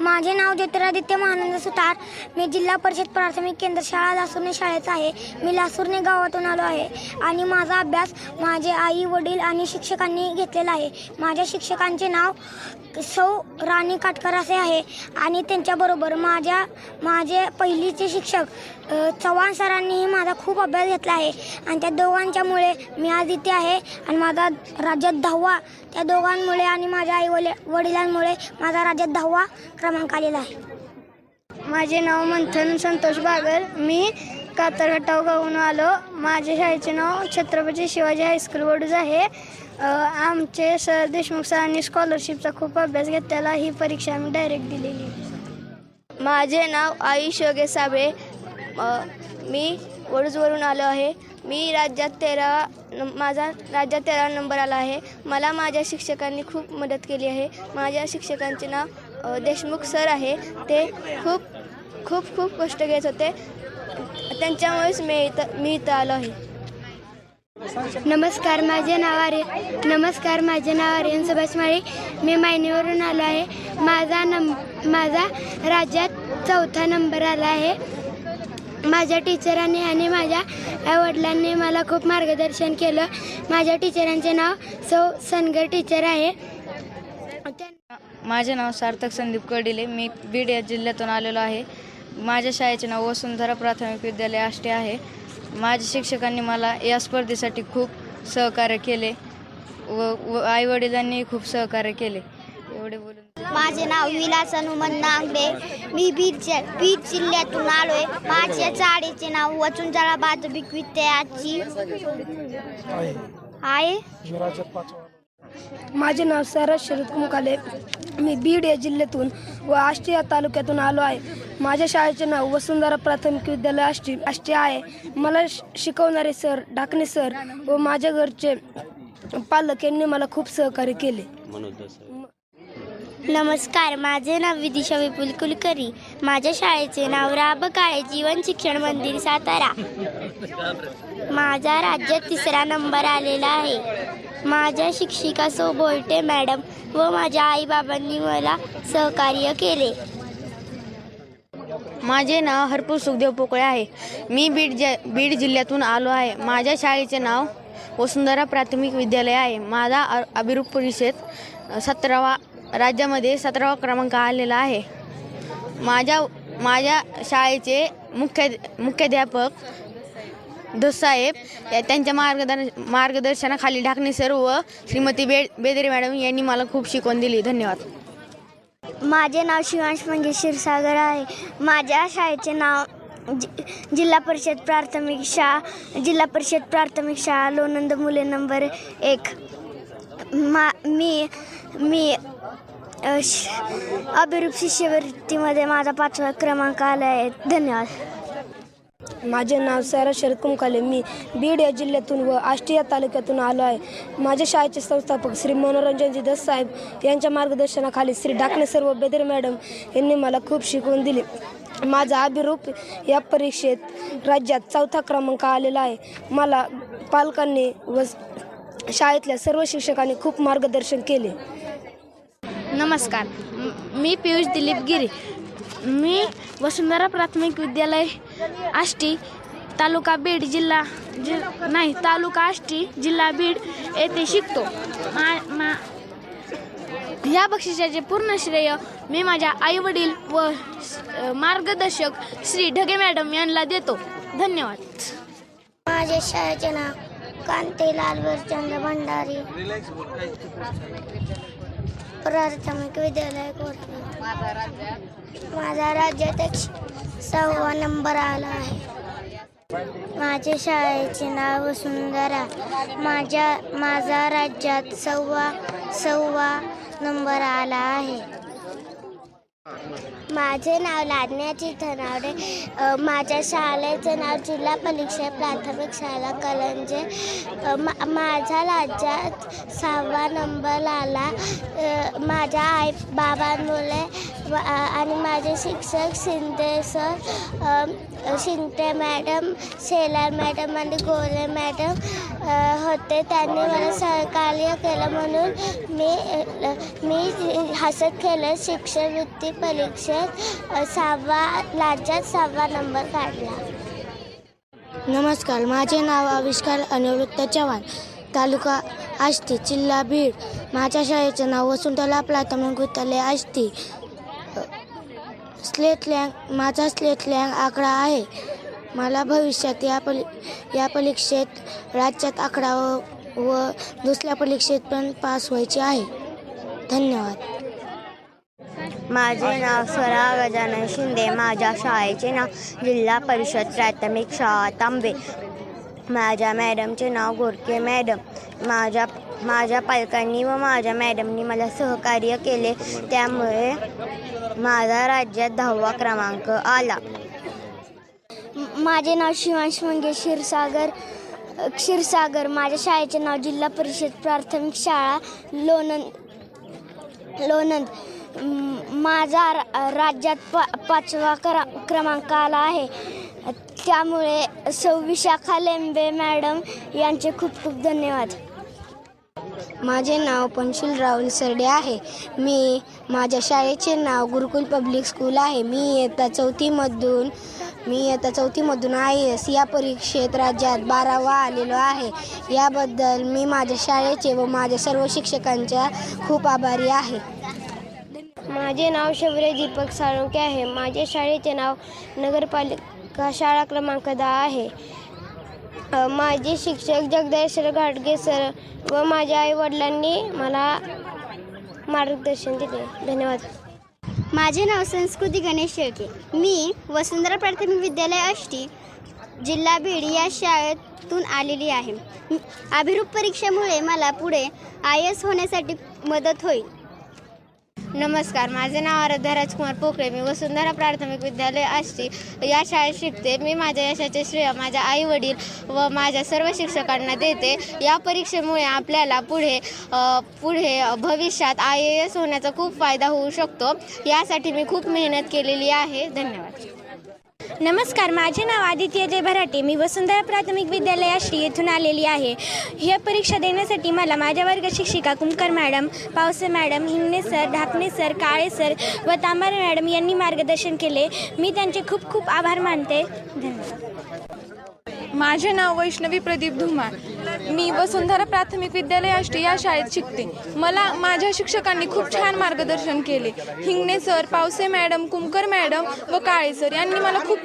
माझे नाव ज्योतिरादित्य महानंद सुतार. मी जिल्हा परिषद प्राथमिक केंद्र शाळा लासूरने शाळेचा आहे. मी लासूरने गावातून आलो आहे. आणि माझा अभ्यास माझे आई वडील आणि शिक्षकांनी घेतलेला आहे. माझ्या शिक्षकांचे नाव सौ राणी काटकर असे आहे. आणि त्यांच्याबरोबर माझ्या माझे पहिलीचे शिक्षक चव्हाण सरांनीही माझा खूप अभ्यास घेतला आहे. आणि त्या दोघांच्यामुळे मी आज इथे आहे. आणि माझा राज्यात दहावा त्या दोघांमुळे आणि माझ्या आई वडिलांमुळे माझा राज्यात दहावा क्रमांक आलेला आहे. माझे नाव मंथन संतोष बागर मी कातरघट्टाव गावून आलो. माझ्या शाळेचे नाव छत्रपती शिवाजी हायस्कूल वडूज आहे. आमचे सर देशमुख सरांनी स्कॉलरशिपचा खूप अभ्यास घेतलेला. ही परीक्षा आम्ही डायरेक्ट दिलेली. माझे नाव आई शोगे साबळे. मी वडूजवरून आलो आहे. मी राज्यात तेरा नं- माझा राज्यात तेरा नंबर आला आहे. मला माझ्या शिक्षकांनी खूप मदत केली आहे. माझ्या शिक्षकांचे नाव देशमुख सर आहे ते खूप खूप खूप कष्ट घेत होते. त्यांच्यामुळेच मी इथं मी इथं आलो आहे. नमस्कार माझे नाव आर्य नमस्कार माझे नाव आर्यन सुभाष माळी मी मायनीवरून आलो आहे. माझा नंब माझा राज्यात चौथा नंबर आला आहे. माझ्या टीचरांनी आणि माझ्या आईवडिलांनी मला खूप मार्गदर्शन केलं. माझ्या टीचरांचे नाव सौ सनगर टीचर आहे. त्या माझे नाव सार्थक संदीप कडिले. मी बीड या जिल्ह्यातून आलेलो आहे. माझ्या शाळेचे नाव वसुंधरा प्राथमिक विद्यालय आष्टे आहे. माझ्या शिक्षकांनी मला या स्पर्धेसाठी खूप सहकार्य केले व व आईवडिलांनी खूप सहकार्य केले. एवढे बोलून माझे नाव विलास हनुमान नांगडे. मी बीड बीड जिल्ह्यातून आलोय. माझ्या शाळेचे नाव वसुंधरा प्राथमिक विद्यालयाची आहे. माझे नाव सरस शरद कुंकाले. मी बीड या जिल्ह्यातून व आष्टी या तालुक्यातून आलो आहे. माझ्या शाळेचे नाव वसुंधरा प्राथमिक विद्यालय आष्टी आष्टी आहे. मला श- शिकवणारे सर ढाकणे सर व माझ्या घरचे पालक यांनी मला खूप सहकार्य केले. नमस्कार माझे नाव विदिशा विपुल कुलकर्णी. माझ्या शाळेचे नाव राब काळे जीवन शिक्षण मंदिर सातारा. माझा राज्यात तिसरा नंबर आलेला आहे. माझ्या शिक्षिका सो बोलटे मॅडम व माझ्या आईबाबांनी मला सहकार्य केले. माझे नाव हरपूर सुखदेव पोकळे आहे. मी बीड ज बीड जिल्ह्यातून आलो आहे. माझ्या शाळेचे नाव वसुंधरा प्राथमिक विद्यालय आहे. माझा अभिरूप परिषद सतरावा राज्यामध्ये सतरावा क्रमांक आलेला आहे. माझ्या माझ्या शाळेचे मुख्य मुख्याध्यापक धोसाहेब या- त्यांच्या मार्गदर्शन मार्गदर्शनाखाली ढाकणे सर व श्रीमती बे बेदरे मॅडम यांनी मला खूप शिकवण दिली. धन्यवाद. माझे नाव शिवांश म्हणजे क्षीरसागर आहे. माझ्या शाळेचे नाव जि जिल्हा परिषद प्राथमिक शाळा जिल्हा परिषद प्राथमिक शाळा लोणंद मुले नंबर एक. मा मी मी अ, अभिरूप शिष्यवृत्तीमध्ये माझा पाचवा क्रमांक आला आहे. धन्यवाद. माझे नाव सारा शरद कुंकाले मी बीड या जिल्ह्यातून व आष्टी या तालुक्यातून आलो आहे. माझ्या शाळेचे संस्थापक श्री मनोरंजनजी दस साहेब यांच्या मार्गदर्शनाखाली श्री डाकणे सर्व बेदर मॅडम यांनी मला खूप शिकवून दिली. माझा अभिरूप या परीक्षेत राज्यात चौथा क्रमांक आलेला आहे. मला पालकांनी व शाळेतल्या सर्व शिक्षकांनी खूप मार्गदर्शन केले. नमस्कार. म- पियुष दिलीप गिरी. मी वसुंधरा प्राथमिक विद्यालय आष्टी तालुका बीड जिल्हा जि नाही तालुका आष्टी जिल्हा बीड येथे शिकतो. मा मा या बक्षिसाचे पूर्ण श्रेय मी माझ्या आईवडील व मार्गदर्शक श्री ढगे मॅडम यांना देतो. धन्यवाद. माझ्या शाळेचे नाव कांतीलाल वरचंद्र भंडारी. प्राथमिक विद्यालय कोटणी माझा राज्यात एक सहावा नंबर आला आहे. माझ्या शाळेचे नाव वसुंधरा. माझ्या माझा राज्यात सव्वा सव्वा नंबर आला आहे. माझे नाव लादण्याची धनावडे. माझ्या शाळेचे नाव जिल्हा परीक्षा प्राथमिक शाळा कलंजे. मा माझा राज्यात सहावा नंबर आला. माझ्या आई बाबांमुळे व- आणि माझे शिक्षक Shinde sir Shinde madam Shelar madam आणि गोरे मॅडम होते. त्यांनी मला सहकार्य केलं म्हणून मी मी हसत खेळत शिक्षणवृत्ती परीक्षेत सहावा राज्यात सहावा नंबर काढला. नमस्कार. माझे नाव आविष्कार अनिवृत्त चव्हाण. तालुका आष्टी जिल्हा बीड. माझ्या शाळेचं नाव वसुंधरा प्राथमिक विद्यालय आष्टी. स्लेट लँग माझा स्लेट लँग आकडा आहे. मला भविष्यात या परी या परीक्षेत राज्यात आकडा व व दुसऱ्या परीक्षेत पण पास व्हायचे आहे. धन्यवाद. माझे नाव स्वरा गजानन शिंदे. माझ्या शाळेचे नाव जिल्हा परिषद प्राथमिक शाळा तांबे. माझ्या मॅडमचे नाव गोरके मॅडम. माझ्या माझ्या पालकांनी व माझ्या मॅडमनी मला सहकार्य केले. त्यामुळे माझा राज्यात दहावा क्रमांक आला. माझे नाव शिवांश मंगे क्षीरसागर क्षीरसागर. माझ्या शाळेचे नाव जिल्हा परिषद प्राथमिक शाळा लोणंद लोणंद. माझा रा- राज्यात पा पाचवा क्र क्रमांक आला आहे. त्यामुळे सौ विशाखा लेंबे मॅडम यांचे खूप खूप धन्यवाद. माझे नाव पंशुल राहुल सरडे आहे. मी माझ्या शाळेचे नाव गुरुकुल पब्लिक स्कूल आहे. मी इयत्ता चौथीमधून मी आता चौथीमधून आय एस या परीक्षेत राज्यात बारावा आलेलो आहे. याबद्दल मी माझ्या शाळेचे व माझ्या सर्व शिक्षकांच्या खूप आभारी आहे. माझे नाव शौर्य दीपक साळुंके आहे. माझ्या शाळेचे नाव नगरपालिका शाळा क्रमांक दहा आहे. माझे शिक्षक जगदीश्वर घाटगे सर व माझ्या आई वडिलांनी मला मार्गदर्शन दिले. धन्यवाद. माझे नाव संस्कृती गणेश शेळके. मी वसुंधरा प्राथमिक विद्यालय अष्टी जिल्हा बीड या शाळेतून आलेली आहे. अभिरूप परीक्षेमुळे मला पुढे आय एस होण्यासाठी मदत होईल. नमस्कार माझे नाव आराध्या राजकुमार पोकळे. मी वसुंधरा प्राथमिक विद्यालय आष्टी. या शाळेत शिकते. मी माझ्या यशाचे श्रेय माझ्या आई वडील व माझ्या सर्व शिक्षकांना देते. या परीक्षेमुळे आपल्याला पुढे पुढे भविष्यात आय ए एस होण्याचा खूप फायदा होऊ शकतो. यासाठी मी खूप मेहनत केलेली आहे. धन्यवाद. नमस्कार माझे नाव आदित्य जय भराटे. मी वसुंधरा प्राथमिक विद्यालय आश्री येथून आलेली आहे. ही परीक्षा देण्यासाठी मला माझ्या वर्ग शिक्षिका Kumkar madam Pawase madam Hingane sir Dhakane sir Kale sir व तांबारे मॅडम यांनी मार्गदर्शन केले. मी त्यांचे खूप खूप आभार मानते. धन्यवाद. माझे नाव वैष्णवी प्रदीप धुमाळ. मी वसुंधरा प्राथमिक विद्यालय आष्टी या शाळेत शिकते. मला माझ्या शिक्षकांनी खूप छान मार्गदर्शन केले. Hingane sir Pawase madam Kumkar madam व काळे सर यांनी मला खूप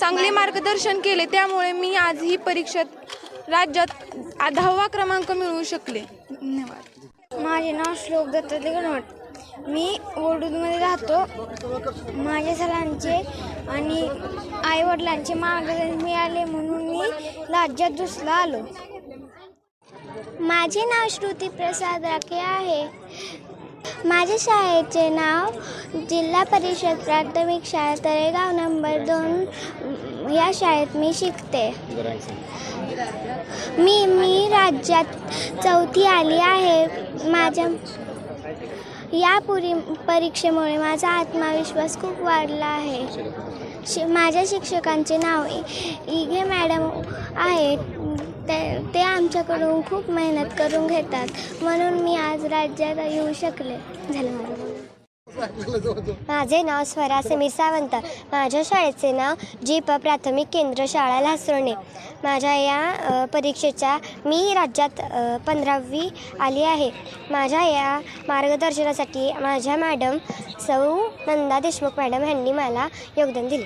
चांगले मार्गदर्शन केले. त्यामुळे मी आज ही परीक्षेत राज्यात दहावा क्रमांक मिळवू शकले. धन्यवाद. माझे नाव श्लोक दत्तात्रय गणवट. मी ओडूदमध्ये राहतो. माझ्या सरांचे आणि आईवडिलांचे मार्गदर्शन मिळाले म्हणून मी राज्यात दुसरा आलो. माझे नाव श्रुती प्रसाद राखे आहे. माझ्या शाळेचे नाव जिल्हा परिषद प्राथमिक शाळा तळेगाव नंबर दोन. या शाळेत मी शिकते. मी मी राज्यात चौथी आली आहे. माझ्या या पुरी परीक्षेमुळे माझा आत्मविश्वास खूप वाढला आहे. शि माझ्या शिक्षकांचे नाव इ इगे मॅडम आहेत ते ते आमच्याकडून खूप मेहनत करून घेतात. म्हणून मी आज राज्यात येऊ शकले. झालं माझं माझे नाव स्वरा समीर सावंत. माझ्या शाळेचे नाव जीप प्राथमिक केंद्र शाळा लासरोणे माझ्या या परीक्षेच्या मी राज्यात पंधरावी आली आहे. माझ्या या मार्गदर्शनासाठी माझ्या मॅडम सौ नंदा देशमुख मॅडम यांनी मला योगदान दिले.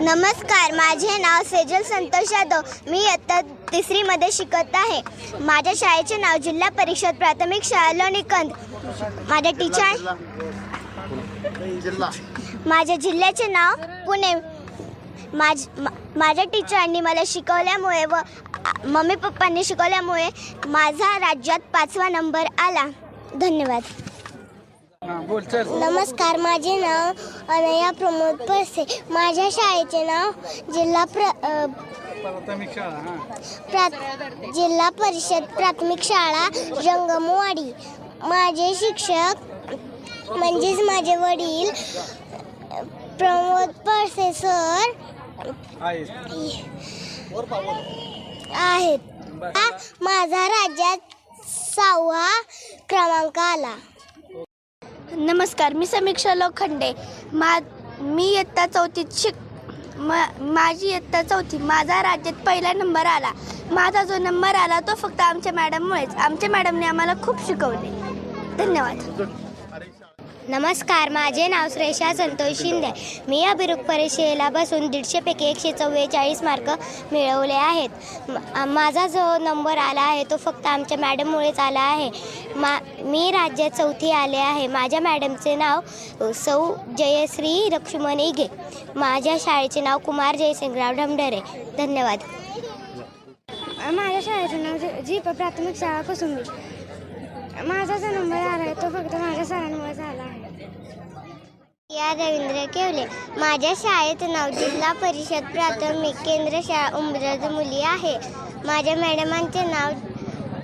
नमस्कार माझे नाव सेजल संतोष यादव. मी इयत्ता तिसरीमध्ये शिकत आहे. माझ्या शाळेचे नाव जिल्हा परिषद प्राथमिक शाळा लोणीकंद. माझ्या टीचर माझ्या जिल्ह्याचे नाव पुणे. माझ मा- माझ्या टीचरांनी मला शिकवल्यामुळे व मम्मी पप्पांनी शिकवल्यामुळे माझा राज्यात पाचवा नंबर आला. धन्यवाद. नमस्कार माझे नाव अनया प्रमोद परसे. माझ्या शाळेचे नाव जिल्हा प्र अ, प्रा जिल्हा परिषद प्राथमिक शाळा जंगमवाडी माझे शिक्षक म्हणजेच माझे वडील प्रमोद परसे सर आहेत. माझा राज्यात सहावा क्रमांक आला. नमस्कार मी समीक्षा लोखंडे. मा मी इयत्ता चौथीत शिक मा माझी इयत्ता चौथी माझा राज्यात पहिला नंबर आला. माझा जो नंबर आला तो फक्त आमच्या मॅडममुळेच. आमच्या मॅडमने आम्हाला खूप शिकवले. धन्यवाद. नमस्कार माझे नाव श्रेषा संतोष शिंदे. मी अभिरूप परीक्षेला बसून दीडशेपैकी एकशे चव्वेचाळीस मार्क मिळवले आहेत. माझा जो नंबर आला आहे तो फक्त आमच्या मॅडममुळेच आला आहे. मा मी राज्यात चौथी आले आहे. माझ्या मॅडमचे नाव अ, सौ जयश्री लक्ष्मण इगे. माझ्या शाळेचे नाव कुमार जयसिंगराव ढमढरे. धन्यवाद. माझ्या शाळेचं नाव जी प प्राथमिक शाळा कुसुंबी माझा जो नंबर आला आहे तो फक्त माझ्या सरांमुळेच आला आहे. या रवींद्र केवले. माझ्या शाळेत नाव जिल्हा परिषद प्राथमिक केंद्र शाळा उमरज मुली आहे. माझ्या मॅडमांचे नाव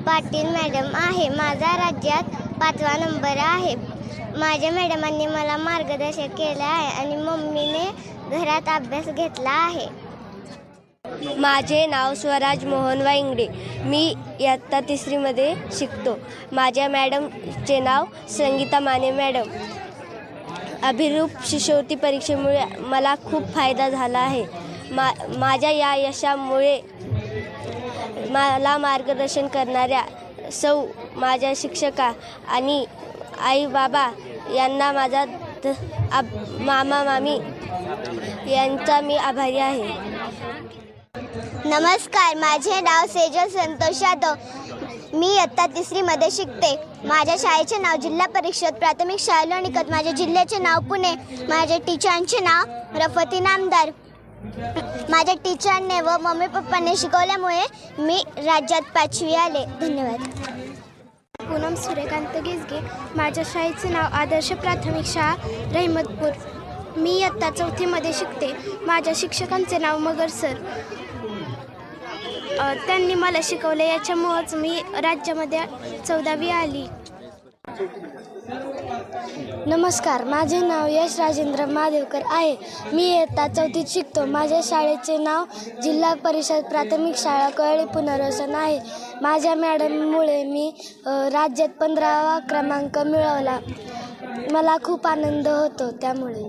पाटील मॅडम आहे. माझा राज्यात पाचवा नंबर आहे. माझ्या मॅडमांनी मला मार्गदर्शन केलं आहे आणि मम्मीने घरात अभ्यास घेतला आहे. माझे नाव स्वराज मोहन वाईंगडे मी इयत्ता तिसरीमध्ये शिकतो. माझ्या मॅडमचे नाव संगीता माने मॅडम. अभिरूप शिष्यवृत्ती परीक्षेमुळे मला खूप फायदा झाला आहे. मा माझ्या या यशामुळे मला मार्गदर्शन करणाऱ्या सौ माझ्या शिक्षका आणि आई बाबा यांना माझा ध- मामा मामी यांचा मी आभारी आहे. नमस्कार माझे नाव सेजल संतोष यादव. मी इयत्ता तिसरीमध्ये शिकते. माझ्या शाळेचे नाव जिल्हा परिषद प्राथमिक शाळा निकत माझ्या जिल्ह्याचे नाव पुणे. माझ्या टीचरांचे नाव रफती नामदार माझ्या टीचरने व मम्मी पप्पाने शिकवल्यामुळे मी राज्यात पाचवी आले. धन्यवाद. पूनम सूर्यकांत गिजगे माझ्या शाळेचे नाव आदर्श प्राथमिक शाळा रहिमतपूर. मी इयत्ता चौथीमध्ये शिकते. माझ्या शिक्षकांचे नाव मगर सर. त्यांनी मला शिकवलं. याच्यामुळंच मी राज्यामध्ये चौदावी आली. नमस्कार. माझे नाव यश राजेंद्र महादेवकर आहे. मी इयत्ता चौथीत शिकतो. माझ्या शाळेचे नाव जिल्हा परिषद प्राथमिक शाळा कळी पुनर्वसन आहे. माझ्या मॅडममुळे मी राज्यात पंधरावा क्रमांक मिळवला. मला खूप आनंद होतो त्यामुळे.